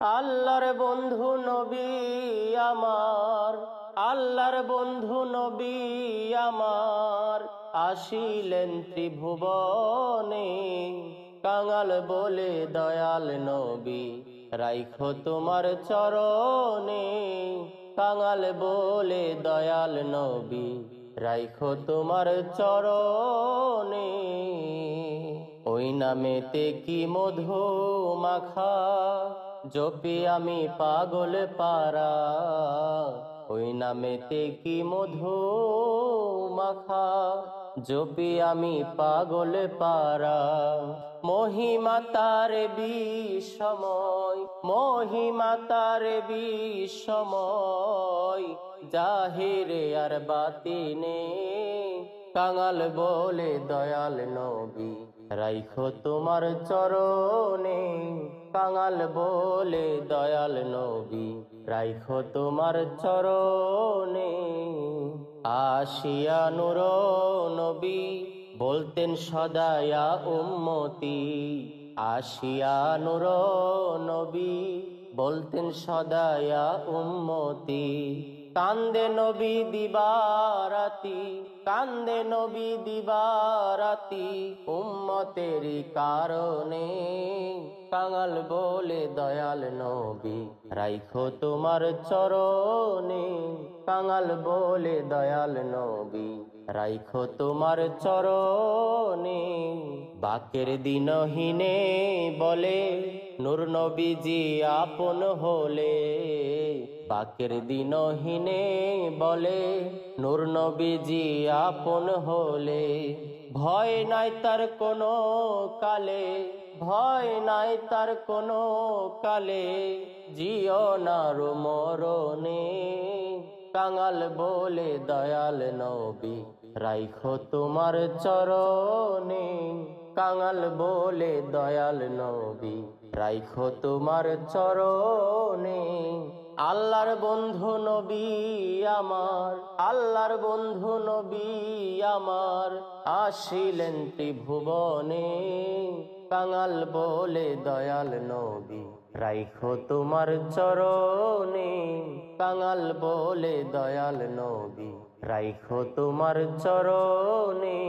আল্লাহর বন্ধু নবী আমার, আল্লাহর বন্ধু নবী আমার। আসিলেন ত্রিভুবনে, কাঙাল বলে দয়াল নবী, রাইখো তোমার চরণে। কাঙাল বলে দয়াল নবী, রাইখো তোমার চরণে। ওই নামেতে কি মধু মাখা জপি আমি পাগল পারা ওই নামেতে কি মধু মাখা? জপি আমি পাগল পারা মহিমা তার বিষময়, মহিমা তার বিষময়, জাহিরে আর বাতিনে কাঙাল বলে দয়াল নবী। রাইখো তোমার চরণে কাঙাল বলে দয়াল নবী। রাইখো তোমার চরণে আসিয়া নুর নবী। বলতেন সদায়া উম্মতি, আসিয়া নুর নবী। বলতেন সদায়া উম্মতি কান্দে নবী দিবারাতি, কান্দে নবী দিবারাতি উম্মতেরই কারণে। কাঙাল বলে, দয়াল নবী, রাইখো তোমার চরণে। কাঙাল বলে, দয়াল নবী, রাইখো তোমার চরণে। বাকের দিনহীনে বলে, নূর নবীজি আপন হলে। বাকের দিনহীনে বলে, নূর নবীজি আপন হলে। ভয় নাই তার কোনো কালে, ভয় নাই তার কোনো কালে। জিও নার মরণে কাঙাল বলে, দয়াল নবী, রাইখো তোমার চরণে। কাঙাল বলে, দয়াল নবী, রাইখো তোমার চরণে। আল্লাহর বন্ধু নবী আমার, আল্লাহর বন্ধু নবী আমার। আসিলেন ত্রিভুবনে, কাঙাল বলে দয়াল নবী, রাইখো তোমার চরণে। কাঙাল বলে দয়াল নবী, রাইখো তোমার চরণে।